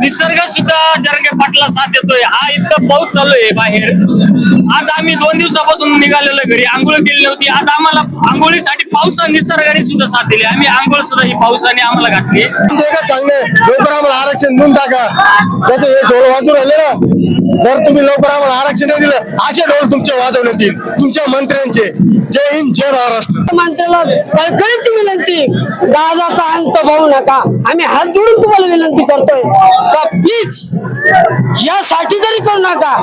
निसर्ग सुद्धा जरंगे पाटला साथ देतोय. हा इतकं पाऊस चालू आहे बाहेर. आज आम्ही दोन दिवसापासून निघालेलो घरी. आंघोळ केली नव्हती. आज आम्हाला आंघोळीसाठी पावसा निसर्गाने सुद्धा साथ दिली. आम्ही आंघोळ सुद्धा ही पावसाने आम्हाला घातली. लवकर आम्हाला आरक्षण देऊन टाका. जसं हे ढोल वाजून राहिले ना. जर तुम्ही लवकर आम्हाला आरक्षण नाही दिलं असे ढोल तुमचे वाजवण्यात येईल. तुमच्या मंत्र्यांचे. जय हिंद जय महाराष्ट्र. मंत्र्याला कळकळीची विनंती दादाचा अंत पाहू नका. आम्ही हात जोडून तुम्हाला विनंती करतोय. का प्लीज यासाठी तरी करू नका.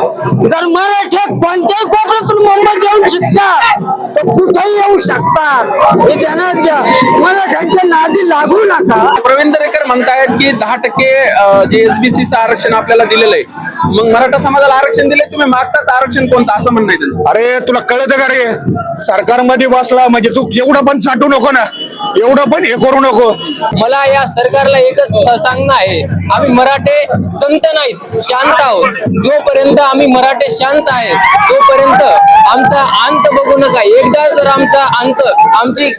जर मराठ्या कोणत्याही कोपऱ्यातून मुंबईत येऊ शकता तर कुठेही येऊ शकतात. हे ध्यानात घ्या. मराठ्यांच्या नादी लागू नका. प्रवीण दरेकर म्हणतायत की दहा टक्के जे एसबीसीचं आरक्षण आपल्याला दिलेलं आहे. मग मराठा समाजाला आरक्षण दिले तुम्ही मागतात आरक्षण कोणतं? असं म्हणणं आहे त्यांचं. अरे तुला कळत का रे? सरकारमध्ये बसला म्हणजे तू एवढं पण साठू नको ना. एवढं पण हे करू नको. मला या सरकारला एकच सांगणं आहे. आम्ही मराठे संत नाहीत शांत आहोत. जोपर्यंत आम्ही मराठे शांत आहेत तोपर्यंत आमचा अंत बघू नका. एकदा जर आमचा अंत आमची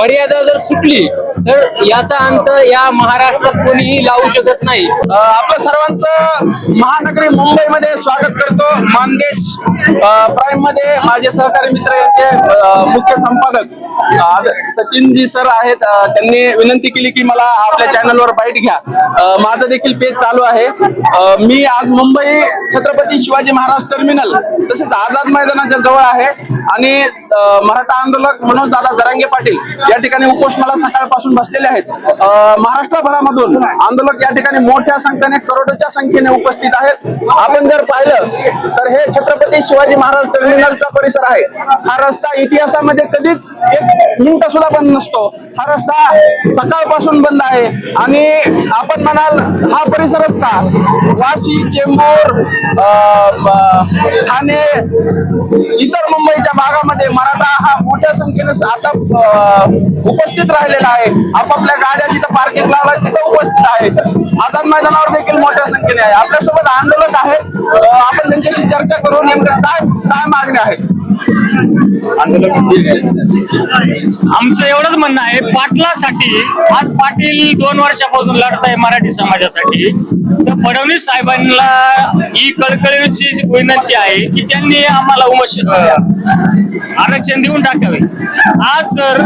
मर्यादा जर सुटली तर याचा अंत या महाराष्ट्रात कोणीही लावू शकत नाही. आपलं सर्वांचं महानगरी मुंबईमध्ये स्वागत करतो. मानदेश प्राईममध्ये माझे सहकारी मित्र यांचे मुख्य संपादक सचिन सचिनजी सर आहेत त्यांनी विनंती केली की मला आपल्या चॅनलवर बाईट घ्या. माझं देखील पेज चालू आहे. मी आज मुंबई छत्रपती शिवाजी महाराज टर्मिनल तसेच आझाद मैदानाच्या जवळ आहे. आणि मराठा आंदोलक मनोज दादा जरांगे पाटील या ठिकाणी उपोषणाला सकाळपासून बसलेले आहेत. महाराष्ट्रभरामधून आंदोलक या ठिकाणी मोठ्या संख्येने करोडोच्या संख्येने उपस्थित आहेत. आपण जर पाहिलं तर हे छत्रपती शिवाजी महाराज टर्मिनलचा परिसर आहे. हा रस्ता इतिहासामध्ये कधीच एक मिनिट सुद्धा बंद नसतो. हा रस्ता सकाळपासून बंद आहे. आणि आपण म्हणाल हा परिसरच का? वाशी चेंबूर अं, ठाणे इतर मुंबईच्या भागामध्ये मराठा हा मोठ्या संख्येने आता उपस्थित राहिलेला आहे. आपापल्या गाड्या जिथं पार्किंग लावला तिथं उपस्थित आहे. आझाद मैदानावर देखील मोठ्या संख्येने आहे. आपल्यासोबत आंदोलक आहेत. आपण त्यांच्याशी चर्चा करू नेमकं काय काय मागण्या आहेत? आमचं एवढंच म्हणणं आहे पाटलासाठी आज पाटील दोन वर्षापासून लढत आहे मराठी समाजासाठी. तर फडणवीस साहेबांना ही कळकळीची विनंती आहे की त्यांनी आम्हाला उमश आरक्षण देऊन टाकावे. आज जर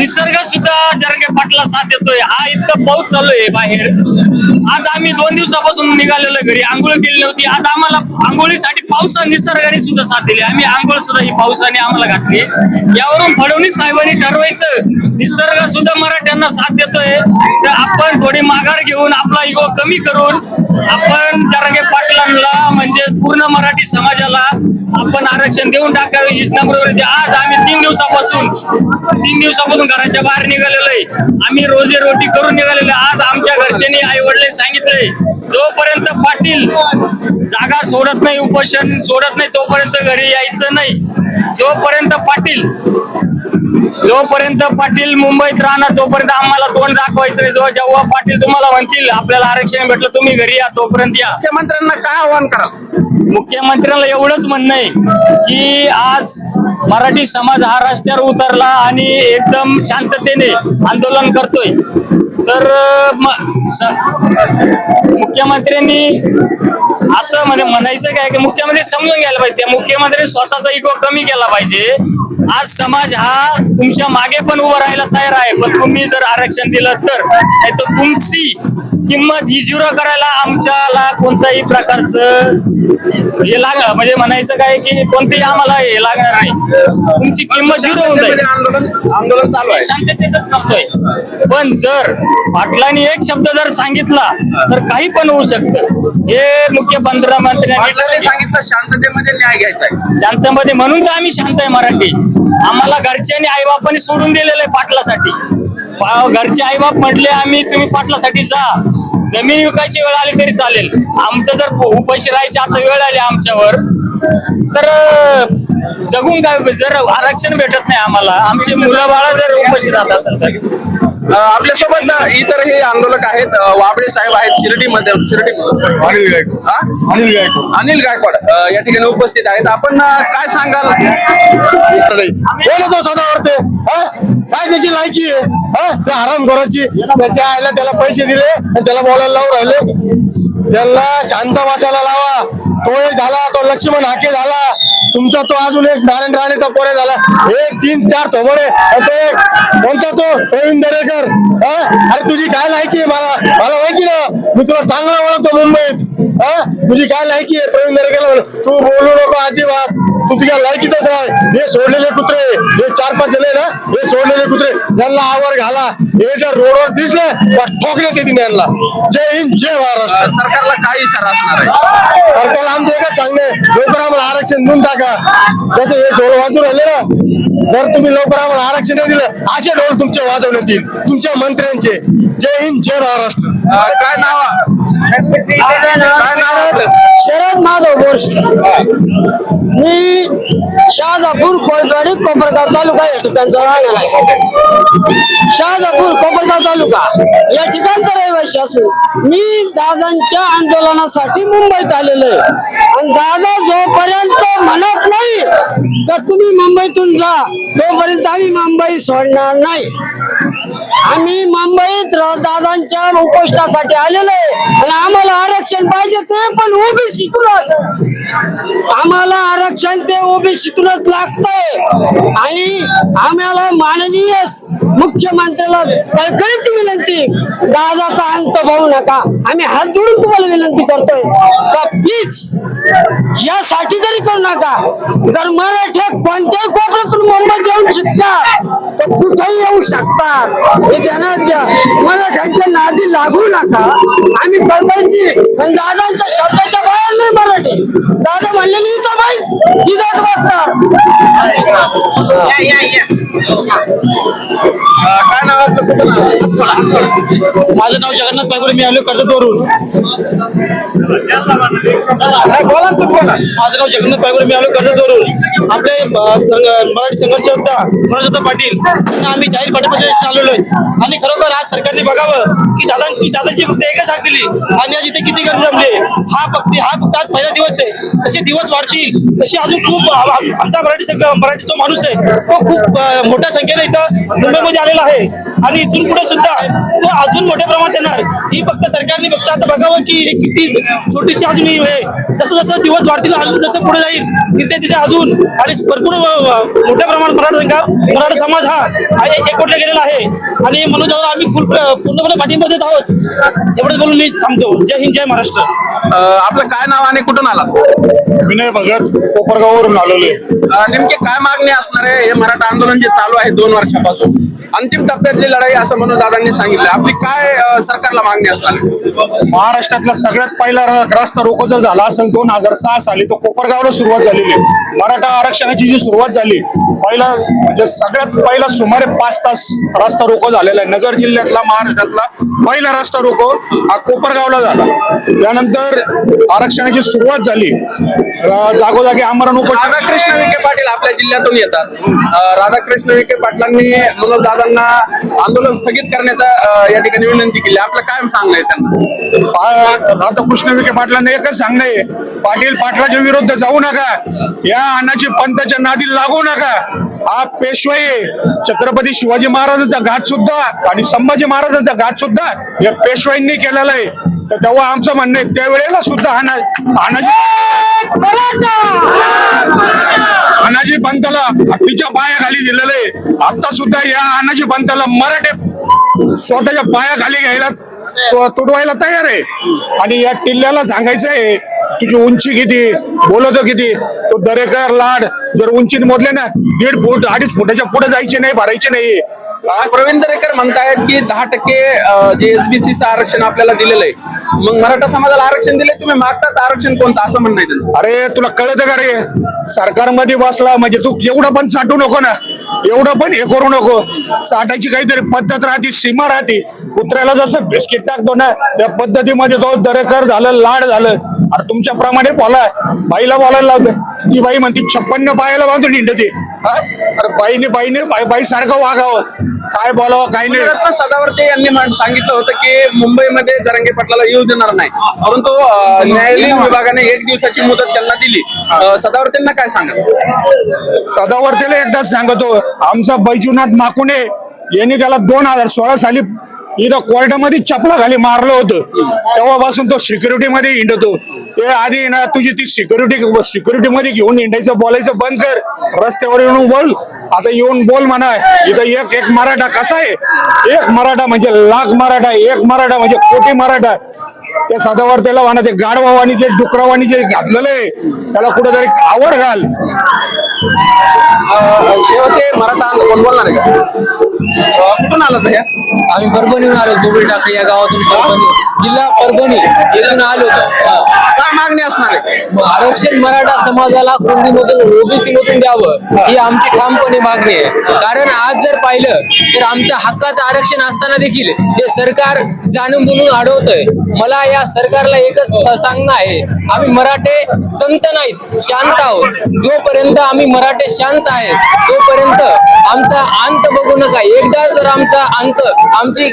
निसर्ग सुद्धा जरंगे पाटला साथ देतोय. हा इतकं पाऊस चालू आहे बाहेर. आज आम्ही दोन दिवसापासून निघालेलो घरी. आंघोळ केली नव्हती. आज आम्हाला आंघोळीसाठी पावसा निसर्गाने सुद्धा साथ दिली. आम्ही आंघोळ सुद्धा ही पावसाने आम्हाला घातली. यावरून फडणवीस साहेबांनी ठरवायचं निसर्ग सुद्धा मराठ्यांना साथ देतोय. तर आपण थोडी माघार घेऊन आपला युवा कमी करून आपण जरांगे पाटलांना म्हणजे पूर्ण मराठी समाजाला आपण आरक्षण देऊन टाकावे हीच नम्र विनंती. आज आम्ही तीन दिवसापासून तीन दिवसापासून घराच्या बाहेर निघालेलो आहे. आम्ही रोजी रोटी करून निघालेलो आज आमच्या घरच्यांनी आई वडिलांनी सांगितलंय जोपर्यंत पाटील जागा सोडत नाही उपोषण सोडत नाही तोपर्यंत घरी यायचं नाही. जोपर्यंत पाटील जोपर्यंत पाटील मुंबईत राहणार तोपर्यंत आम्हाला तोंड दाखवायचं नाही. जो जेव्हा पाटील तुम्हाला म्हणतील आपल्याला आरक्षण भेटलं तुम्ही घरी या तोपर्यंत या. मुख्यमंत्र्यांना काय आव्हान करा मुख्यमंत्र्यांना एवढंच म्हणणं आहे की आज मराठी समाज हा रस्त्यावर उतरला आणि एकदम शांततेने आंदोलन करतोय. तर मुख्यमंत्र्यांनी असं म्हणे म्हणायचं काय की मुख्यमंत्री समजून घ्यायला पाहिजे. त्या मुख्यमंत्री स्वतःचा इगो कमी केला पाहिजे. आज समाज हा तुमच्या मागे पण उभा राहायला तयार आहे पण तुम्ही जर आरक्षण दिलं तर. नाही तर तुमची किंमत ही झिरो करायला आमच्याला कोणत्याही प्रकारचं हे लाग म्हणजे म्हणायचं काय की कोणतेही आम्हाला हे लागणार नाही. तुमची किंमत झिरो होऊन जाईल. आंदोलन आंदोलन चालू आहे. शांततेतच करतोय पण जर पाटलांनी एक शब्द जर सांगितला तर काही पण होऊ शकतं. हे मुख्य पाटलांनी पंतप्रधानांनी सांगितलं शांततेमध्ये न्याय घ्यायचा आहे. शांतमध्ये म्हणून तर आम्ही शांत आहे मराठी. आम्हाला घरच्यांनी आईबापांनी सोडून दिलेलं आहे पाटलासाठी. घरचे आईबाप म्हटले आम्ही तुम्ही पाटलासाठी जा. जमीन विकायची वेळ आली तरी चालेल. आमचं जर उपाशी राहायची आता वेळ आली आमच्यावर तर जगून काय जर आरक्षण भेटत नाही आम्हाला. आमची मुलं बाळा जर उपाशी राहत असेल तर. अं, आपल्यासोबत अं, इतरही आंदोलक आहेत अं, वाबळे साहेब आहेत शिर्डीमध्ये शिर्डी अनिल गायकवाड. हा? अनिल गायकवाड. अनिल गायकवाड या ठिकाणी उपस्थित आहेत. आपण काय सांगाल? बोलतो स्वतःवरती हा? काय त्याची लायकी आहे? हा? त्या हराम करायची त्याच्या आईला त्याला पैसे दिले आणि त्याला बोलायला लावून राहिले. त्यांना शांत वाचायला लावा. तो एक झाला तो लक्ष्मण हाके झाला. तुमचा तो अजून एक नारायण राणेचा पोरे झाला. एक तीन चार थोबडे. तो एक. कोणता तो? प्रवीण दरेकर हा? अरे तुझी काय लायकी आहे मला? मला माहिती ना. मी तुला चांगला ओळखतो मुंबईत. हा? तुझी काय लायकी आहे? प्रवीण दरेकर तू बोलू नको अजिबात. तू तुझ्या लायकीतच राह. हे सोडलेले कुत्रे. हे चार पाच जण आहे ना हे सोडलेले कुत्रे. यांना आवर घाला. हे जर रोडवर दिसले तर ठोकण्यात येतील यांना. जय हिंद जय महाराष्ट्र. सरकारला काय इशारा असणार आहे. सरकारला आमचं एकच सांगणे लवकर आम्हाला आरक्षण देऊन टाका. जसं हे ढोल वाजून राहिले ना जर तुम्ही लवकर आम्हाला आरक्षण नाही दिलं असे ढोल तुमचे वाजवण्यात येईल. तुमच्या मंत्र्यांचे. जय हिंद जय महाराष्ट्र. काय नाव शरद माधव बोरस मी शहादापूर कोळपेवाडी कोपरगाव तालुका या ठिकाणचा राहणार आहे. शहादापूर कोपरगाव तालुका या ठिकाणचा रहिवासी असून मी दादांच्या आंदोलनासाठी मुंबईत आलेलो आहे. आणि दादा जोपर्यंत म्हणत नाही तर तुम्ही मुंबईतून जा तोपर्यंत आम्ही मुंबई सोडणार नाही. आम्ही मुंबईत दादांच्या उपोषणासाठी आलेलो आहे. आणि आम्हाला आरक्षण पाहिजे ते पण ओबीसीतूनच. आम्हाला आरक्षण ते ओबीसीतूनच लागतंय. आणि आम्हाला माननीय मुख्यमंत्र्याला कळकळीची विनंती दादाचा अंत भाऊ नका. आम्ही हात जोडून तुम्हाला विनंती करतोय. प्लीज यासाठी तरी करू नका. जर मराठे कोणत्याही कोपऱ्यातून मुंबईत येऊ शकतात तर कुठेही येऊ शकतात. हे ध्यानात घ्या. मराठ्यांच्या नादी लागू नका. आम्ही कळकळीची पण दादांच्या शब्दाच्या बाहेर नाही मराठी. दादा म्हणलेली इथं बाईस तिथंच सोडा. माझं नाव जगन्नाथ पायगुडे. मी आलो कर्जतवरून. नाही, बोला तुम्ही बोला. माझं नाव जगन्नाथ पायगुरे मी आलो कर्जतवरून आपले मराठी संघर्ष होता मनोजदा पाटील. यांना आम्ही जाहीर पाठिंबा आलेलो आहे आणि खरोखर आज सरकारने बघावं की दादा की दादांची फक्त एकच हाक दिली. आणि आज इथे किती गर्दी जमले. हा फक्त हा फक्त आज पहिला दिवस आहे. तसे दिवस वाढतील. तसे अजून खूप आमचा मराठी मराठी जो माणूस आहे. तो खूप मोठ्या संख्येने इथं मुंबईमध्ये आलेला आहे. आणि इथून पुढे सुद्धा तो अजून मोठ्या प्रमाणात येणार. ही फक्त सरकारने फक्त आता बघावं की हे किती छोटीशी अजून ही आहे जसं जसं दिवस वाढतील अजून जसं पुढे जाईल तिथे तिथे अजून. आणि भरपूर मोठ्या प्रमाणात मराठा संघ मराठा समाज हा हा एक एकवटला गेलेला आहे. आणि म्हणून त्यावर आम्ही पूर्णपणे पाठिंबा देत आहोत. एवढं बोलून मी थांबतो. जय हिंद जय महाराष्ट्र. आपलं काय नाव आणि कुठून आला विनय भगत कोपरगाववरून आलेलो नेमके काय मागणी असणार आहे? हे मराठा आंदोलन जे चालू आहे दोन वर्षापासून. अंतिम टप्प्यातली लढाई असं म्हणून दादांनी सांगितलं. आपली काय सरकारला मागणी असणार महाराष्ट्रातला सगळ्यात पहिला रस्ता रोको जर झाला असेल दोन हजार सहा साली तो कोपरगावला सुरुवात झालेली आहे. मराठा आरक्षणाची जी सुरुवात झाली पहिला म्हणजे सगळ्यात पहिला सुमारे पाच तास रस्ता रोको झालेला आहे. नगर जिल्ह्यातला महाराष्ट्रातला पहिला रस्ता रोको हा कोपरगावला झाला. त्यानंतर आरक्षणाची सुरुवात झाली. जागोजागी आमरण उपोषण राधाकृष्ण विखे आपल्या जिल्ह्यातून येतात. राधाकृष्ण विखे पाटलांनी मनोज दादांना आंदोलन स्थगित करण्याचा या ठिकाणी विनंती केली. आपलं काय सांगणं आहे त्यांना? राधाकृष्ण विखे पाटलांना एकच सांगणं आहे. पाटील पाटलाच्या विरुद्ध जाऊ नका. या अन्नाची पंथाच्या नादी लागू नका. हा पेशवाई छत्रपती शिवाजी महाराजांचा घात सुद्धा आणि संभाजी महाराजांचा घात सुद्धा या पेशवाईंनी केलेला आहे. तर तेव्हा आमचं म्हणणं आहे त्यावेळेला सुद्धा अनाजी पंताला हत्तीच्या पायाखाली दिलेलं आहे. आता सुद्धा या अनाजी पंताला मराठे स्वतःच्या पायाखाली घ्यायला तुडवायला तयार आहे. आणि या किल्ल्याला सांगायचं आहे तुझी उंची किती? बोलतो किती? तो दरेकर लाड जर उंचीने मोजले ना दीड फूट अडीच फुटाच्या पुढे जायचे नाही भरायचे नाही. प्रवीण दरेकर म्हणतायत की दहा टक्के जे एसबीसीचं आरक्षण आपल्याला दिलेलं आहे मग मराठा समाजाला आरक्षण दिले तुम्ही मागतात आरक्षण कोणतं? असं म्हणणं आहे त्यांचं. अरे तुला कळत का रे? सरकारमध्ये बसला म्हणजे तू एवढं पण साठू नको ना. एवढं पण हे करू नको. साठायची काहीतरी पद्धत राहते सीमा राहते. कुत्र्याला जसं बिस्किट टाकतो ना त्या पद्धतीमध्ये तो दरेकर झालं लाड झालं. अरे तुमच्या प्रमाणे बोला. बाईला बोलायला लावतं. ती बाई म्हणते छप्पन्न पायाला बांधून हिंडते. हा? अरे बाईने बाईने बाई बाई सारखं वागावं. काय बोलावं काय नाही. रत्न सदावर्ते यांनी सांगितलं होतं की मुंबईमध्ये जरंगे पाटलाला येऊ देणार नाही. परंतु न्यायालयीन विभागाने एक दिवसाची मुदत त्यांना दिली. सदावर्तेंना काय सांगा सदावर्तीला एकदाच सांगतो आमचा बैजूनाथ माकुणे यांनी त्याला दोन हजार सोळा साली इथं कोर्टामध्ये चपला खाली मारलं होतं. तेव्हापासून तो सिक्युरिटीमध्ये हिंडतो. ते आधी ना तुझी ती सिक्युरिटी सिक्युरिटीमध्ये घेऊन हिंडायचं बोलायचं बंद कर. रस्त्यावर येऊन बोल. आता येऊन बोल म्हणा. इथं एक एक मराठा कसा आहे? एक मराठा म्हणजे लाख मराठा एक मराठा म्हणजे कोटी मराठा. त्या सदावर त्याला म्हणा ते गाडवावानी जे डुकरावानी जे घातलेलं आहे त्याला कुठेतरी आवड घाल. अं, शेवटे मराठा आंदोलन बोलणार आहे का? अं, कुठून आलं हे आम्ही परभणीहून आलो दुबळी टाकळी या गावातून परभणी. जिल्हा परभणी येथून आलो होतो. हा. काय मागणी असणार आहे? आरक्षण मराठा समाजाला कोणतीमधून ओबीसी मधून द्यावं ही आमची ठामपणे मागणी आहे. कारण आज जर पाहिलं तर आमच्या हक्काचं आरक्षण असताना देखील हे सरकार जाणून बुजून अडवतंय मला या सरकारला एकच सांगणं आहे. आम्ही मराठे संत नाहीत शांत आहोत. जोपर्यंत आम्ही मराठे शांत आहेत तोपर्यंत आमचा अंत बघू नका. एकदा जर आमचा अंत आमची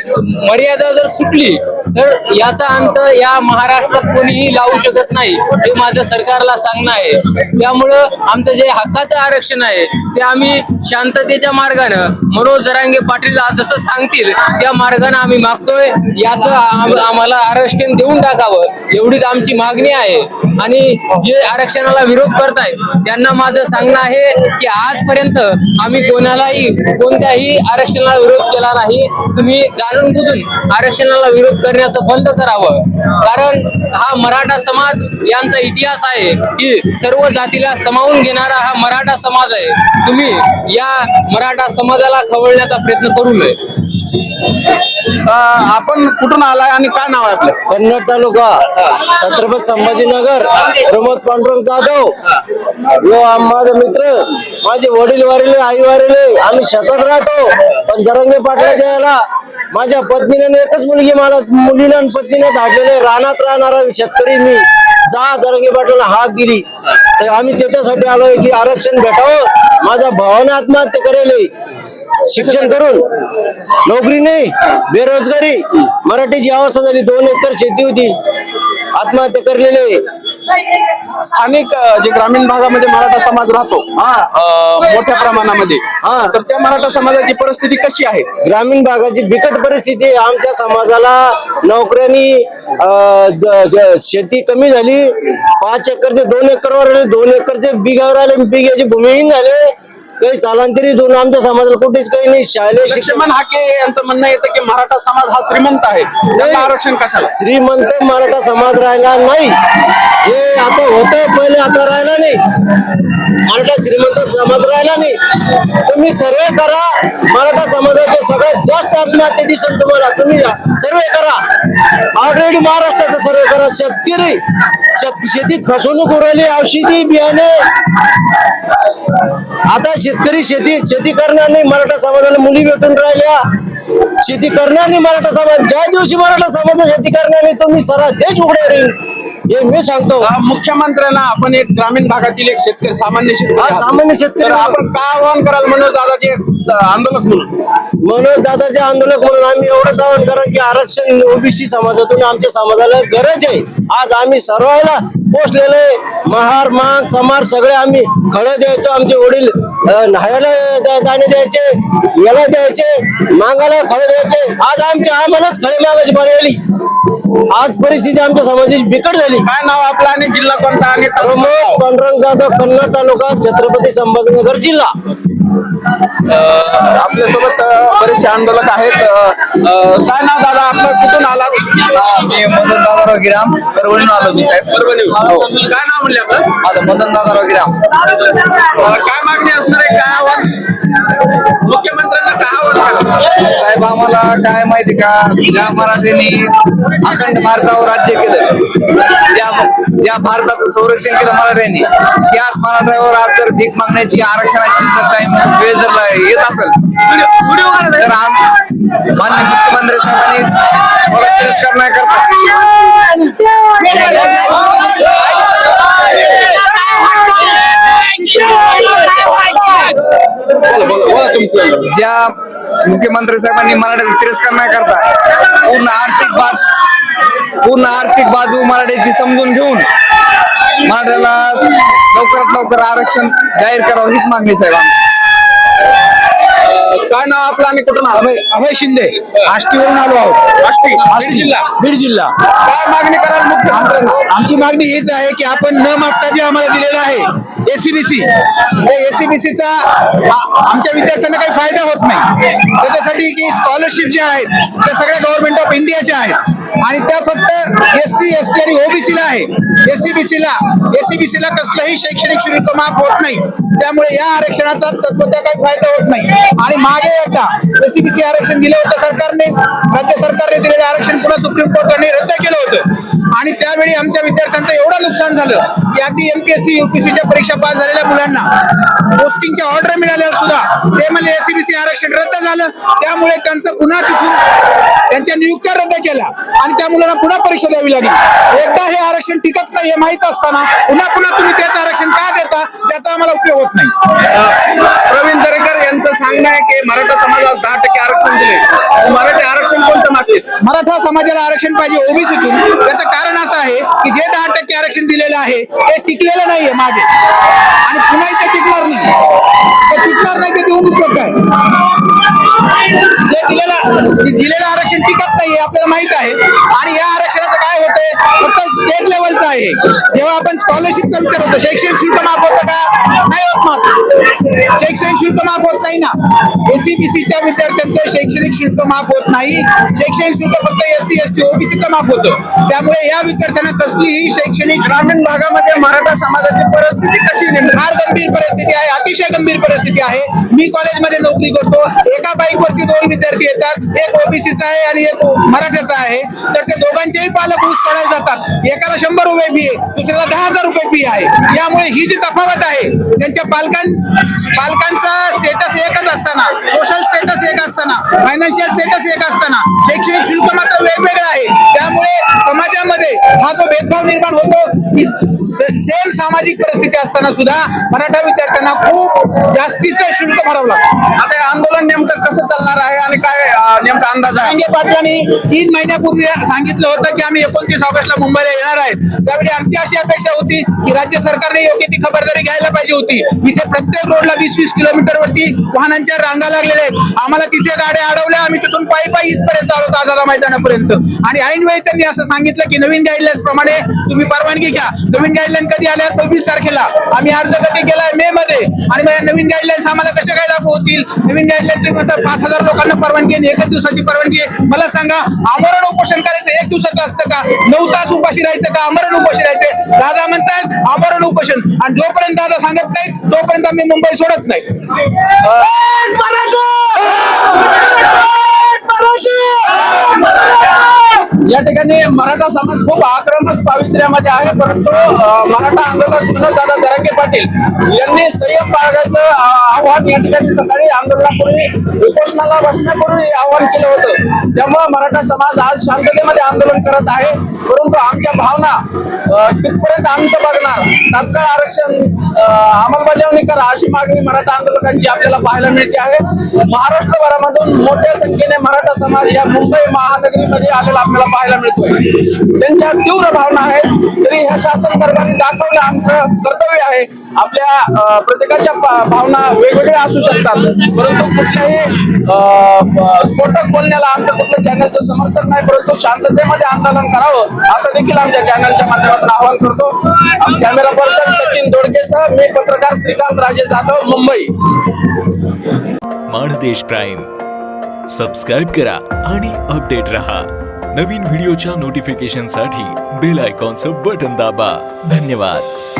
मर्यादा जर सुटली तर याचा अंत या महाराष्ट्रात कोणीही लावू शकत नाही. हे माझं सरकारला सांगणं आहे. त्यामुळं आमचं जे हक्काचं आरक्षण आहे ते आम्ही शांततेच्या मार्गानं मनोज जरांगे पाटील जसं सांगतील त्या मार्गाने आम्ही मागतोय. याचं आम्हाला आरक्षण देऊन टाकावं एवढीच आमची मागणी आहे. आणि जे आरक्षणाला विरोध करतायत त्यांना माझं सांगणं आहे की आजपर्यंत आम्ही कोणालाही कोणत्याही आरक्षणाला विरोध केला नाही तुम्ही जाणून बुजून आरक्षणाला विरोध करण्याचं बंद करावं. कारण हा मराठा समाज यांचा इतिहास आहे की सर्व जातीला समावून घेणारा हा मराठा समाज आहे. तुम्ही या मराठा समाजाला खवळण्याचा प्रयत्न करू नये. आपण कुठून आलाय आणि काय नाव आहे आपलं? कन्नड तालुका छत्रपती संभाजीनगर प्रमोद पांडुरंग जाधव. यो माझा मित्र माझे वडील वारेले आई वारेले आम्ही शेतात राहतो. पण जरंगे पाटलाच्या याला माझ्या पत्नीने एकच मुलगी मला मुलीला आणि पत्नीने धाडलेले. रानात राहणारा शेतकरी मी. जा जरंगे पाटलाला हाक दिली. तर आम्ही त्याच्यासाठी आलोय की आरक्षण भेटावं. माझ्या भावाने आत्महत्या करेल. शिक्षण करून नोकरी नाही बेरोजगारी. मराठीची अवस्था झाली दोन एकर शेती होती. आत्महत्या करलेले. स्थानिक जे ग्रामीण भागामध्ये मराठा समाज राहतो अं, मोठ्या प्रमाणामध्ये हा. तर त्या मराठा समाजाची परिस्थिती कशी आहे? ग्रामीण भागाची बिकट परिस्थिती आहे. आमच्या समाजाला नोकऱ्यांनी शेती कमी झाली. पाच एकरचे दोन एकरवर आले दोन एकरचे बिघावर आले बिघ्याचे भूमिहीन झाले. काही स्थलांतरित होऊन आमच्या समाजाला कुठेच काही नाही शालेय शिक्षण लक्ष्मण हाके यांचं म्हणणं येतं की मराठा समाज हा श्रीमंत आहे. त्यांना आरक्षण कशाला? श्रीमंत मराठा समाज राहिला नाही. हे आता होत पहिले आता राहिला नाही. मराठा श्रीमंत समाज राहिला नाही. तुम्ही सर्वे करा. मराठा समाजाचे सगळ्यात जास्त आत्महत्या दिसेल तुम्हाला. तुम्ही सर्वे करा. ऑलरेडी महाराष्ट्राचा सर्वे करा. शेतकरी शेतीत फसवणूक उरली औषधी बियाणे. आता शेतकरी शेती शेती करणार नाही मराठा समाजाला मुली भेटून राहिल्या. शेती करणार नाही मराठा समाज ज्या दिवशी मराठा समाज शेती करणार नाही तुम्ही सरा देश उघड्या राहील हे मी सांगतो. अं, मुख्यमंत्र्यांना आपण एक ग्रामीण भागातील एक शेतकरी सामान्य शेतकरी हा. सामान्य शेतकरी. आपण काय आव्हान कराल मनोज दादाचे आंदोलक म्हणून. मनोज दादाचे आंदोलक म्हणून आम्ही एवढंच आवाहन करा की आरक्षण ओबीसी समाजातून आमच्या समाजाला गरज आहे. आज आम्ही सर्वांना पोचलेले महार माग समार सगळे आम्ही खळं द्यायचो आमचे वडील न्हायला दाणे द्यायचे याला द्यायचे मागाला खळे द्यायचे. आज आमच्या आम्हालाच खळे मागायची बरी आली. आज परिस्थिती आमच्या समाजाची बिकट झाली काय नाव आपलं आणि जिल्हा कोणता आणि प्रमोद? पांडुरंग जाधव कन्नड तालुका छत्रपती संभाजीनगर जिल्हा आपल्यासोबत बरेचसे आंदोलक आहेत. काय नाव दादा आपलं? कुठून आलात? मी मदन दादाराव गिराम परभणीहून आलो मी साहेब. परभणी काय नाव म्हणले आपलं? माझं मदन दादाराव गिराम काय मागणी असणार आहे? काय आव्हान? मुख्यमंत्र्यांना काय करा साहेब आम्हाला काय माहिती का? ज्या मराठ्यांनी अखंड भारतावर राज्य केलं ज्या ज्या भारताचं संरक्षण केलं मराठ्यांनी त्याच मराठ्यावर आज जर भीक मागण्याची आरक्षणाची जर टाइम वेळ जर येत असेल. तर आम मान्य मुख्यमंत्री साहेबांनी मला तिरस्कार नाही बोला बोला बोला तुमचं. ज्या मुख्यमंत्री साहेबांनी मराठ्याचा तिरस्कार नाही करता. पूर्ण आर्थिक बाज पूर्ण आर्थिक बाजू मराठ्याची समजून घेऊन मराठ्याला लवकरात लवकर आरक्षण जाहीर करावं हीच मागणी साहेब. काय नाव आपलं? आणि कुठून अभय अभय शिंदे. आष्टीवरून आलो आहोत. आष्टी. बीड जिल्हा. बीड जिल्हा. काय मागणी कराल मुख्यमंत्र्यांना? आमची मागणी हीच आहे की आपण न मागता जे आम्हाला दिलेलं आहे एसीबीसी एसीबीसीचा आमच्या विद्यार्थ्यांना काही फायदा होत नाही. त्याच्यासाठी की स्कॉलरशिप ज्या आहेत त्या सगळ्या गव्हर्नमेंट ऑफ इंडियाच्या आहेत. आणि त्या फक्त एस सी एस टी आणि ओबीसी ला आहे. एसीबीसी ला एसीबीसी ला कसलंही शैक्षणिक शुल्क माफ होत नाही. त्यामुळे या आरक्षणाचा तत्वतः काही फायदा होत नाही. आणि मागे एकदा एसीबीसी आरक्षण दिलं होतं सरकारने. राज्य सरकारने दिलेलं आरक्षण पुन्हा सुप्रीम कोर्टाने रद्द केलं होतं. आणि त्यावेळी आमच्या विद्यार्थ्यांचं एवढं नुकसान झालं की अगदी एमपीएससी युपीएससीच्या परीक्षा पास झालेल्या मुलांना पोस्टिंगच्या ऑर्डर मिळाल्या सुद्धा ते म्हणजे एसीबीसी आरक्षण रद्द झालं. त्यामुळे त्यांचं पुन्हा तिथून त्यांच्या नियुक्त्या रद्द केल्या आणि त्या मुलांना पुन्हा परीक्षा द्यावी लागली. एकदा हे आरक्षण टिकत नाही हे माहीत असताना पुन्हा पुन्हा तुम्ही त्याचं आरक्षण का देता? त्याचा आम्हाला उपयोग होत नाही. प्रवीण दरेकर यांचं सांगणं आहे की मराठा समाजाला दहा टक्के आरक्षण दिले मराठी आरक्षण कोणतं मागते मराठा समाजाला आरक्षण पाहिजे ओबीसीतून त्याचं कारण असं आहे की जे दहा टक्के आरक्षण दिलेलं आहे ते टिकलेलं नाहीये मागे. आणि पुन्हा इथे टिकणार नाही. ते टिकणार नाही ते देऊन उपयोग काय? दिलेला दिलेलं दिलेलं आरक्षण टिकत नाही आपल्याला माहीत आहे. आणि या आरक्षणाचं काय होतंय? फक्त स्टेट लेवलचं आहे. जेव्हा आपण स्कॉलरशिप विचार होतो शैक्षणिक शुल्क माफ होतं का? नाही होत माफ. शैक्षणिक शुल्क माफ होत नाही ना. एसीबीसीच्या विद्यार्थ्यांचं शैक्षणिक शुल्क माफ होत नाही. शैक्षणिक शुल्क फक्त एससी एस टी ओबीसीचं माफ होतं. त्यामुळे या विद्यार्थ्यांना कसलीही शैक्षणिक ग्रामीण भागामध्ये मराठा समाजाची परिस्थिती कशी फार गंभीर परिस्थिती आहे अतिशय गंभीर परिस्थिती आहे. मी कॉलेजमध्ये नोकरी करतो. एका बाईक वरती दोन विद्यार्थी येतात. एक ओबीसीचा आहे आणि एक मराठ्याचा आहे. तर ते दोघांचेही पालक ऊस तोडायला जातात. एकाला शंभर रुपये फी आहे दुसऱ्याला दहा हजार रुपये फी आहे. यामुळे ही जी तफावत आहे त्यांच्या पालकां पालकांचा स्टेटस एकच असताना सोशल स्टेटस एक असताना फायनान्शियल स्टेटस एक असताना शैक्षणिक शुल्क मात्र वेगवेगळं आहे. त्यामुळे समाजामध्ये हा जो भेदभाव निर्माण होतो सेम सामाजिक परिस्थिती असताना सुद्धा मराठा विद्यार्थ्यांना खूप जास्तीचं शुल्क भरावं लागतं. आता हे आंदोलन नेमकं कसं चालणार आहे आणि काय नेमका अंदाज आहे? पाटलांनी तीन महिन्यापूर्वी सांगितलं होतं की आम्ही एकोणतीस ऑगस्टला मुंबईला येणार आहेत. त्यावेळी आमची अशी अपेक्षा होती की राज्य सरकारने योग्य ती खबरदारी घ्यायला पाहिजे होती. इथे प्रत्येक रोडला वीस वीस किलोमीटर वरती वाहनांच्या रांगा लागलेल्या आहेत. आम्हाला तिथे गाड्या अडवल्या आम्ही तिथून पायी पायी इथपर्यंत आलो आझादा मैदानापर्यंत. आणि ऐनवेळी त्यांनी असं सांगितलं की नवीन गाईडलाईन्स प्रमाणे तुम्ही परवानगी घ्या. नवीन गाईडलाईन कधी आल्या? सव्वीस तारखेला. आम्ही अर्ज कधी केलाय? मे मध्ये. आणि नवीन गाईडलाईन्स आम्हाला कशा काय लागू होतील? नवीन गाईडलाईन तुम्ही म्हणता पाच हजार लोकांना परवानगी आणि एकच दिवसाची परवानगी आहे. मला सांगा आमरण उपोषण करायचं एक दिवसाचं असतं का? नऊ तास उपाशी राहायचं का? आमरण उपोषण राहायचं दादा म्हणतात आमरण उपोषण. आणि जोपर्यंत दादा सांगत नाहीत तोपर्यंत आम्ही मुंबई सोडत नाही. या ठिकाणी मराठा समाज खूप आक्रमक पावित्र्यामध्ये आहे परंतु मराठा आंदोलक मनोज दादा जरांगे पाटील यांनी संयम बाळगायचं आव्हान या ठिकाणी सकाळी आंदोलनापूर्वी उपोषणाला बसण्यापूर्वी आव्हान केलं होतं. त्यामुळे मराठा समाज आज शांततेमध्ये आंदोलन करत आहे. परंतु आमच्या भावना अं, कितपर्यंत अंत बघणार. तात्काळ आरक्षण अंमलबजावणी करा अशी मागणी मराठा आंदोलकांची आपल्याला पाहायला मिळते आहे. महाराष्ट्रभरामधून मोठ्या संख्येने मराठा समाज या मुंबई महानगरीमध्ये आलेला आपल्याला पाहायला मिळतोय. त्यांच्या तीव्र भावना आहेत. तरी ह्या शासन दरबारी दाखवलं आमचं कर्तव्य आहे. आपल्या प्रत्येकाच्या भावना वेगवेगळ्या असू शकतात. परंतु कुठल्याही स्फोटक बोलण्याला आमच्या कुठल्या चॅनलचं समर्थन नाही परंतु शांततेमध्ये आंदोलन करावं असं देखील आमच्या चॅनलच्या माध्यमातून आवाहन करतो. कॅमेरा पर्सन सचिन दोडकेसह मी पत्रकार श्रीकांत राजे जाधव मुंबई. माणदेश प्राईम. सबस्क्राईब करा आणि अपडेट रहा. नवीन व्हिडिओच्या नोटिफिकेशनसाठी बेल आयकॉनचं बटन दाबा. धन्यवाद.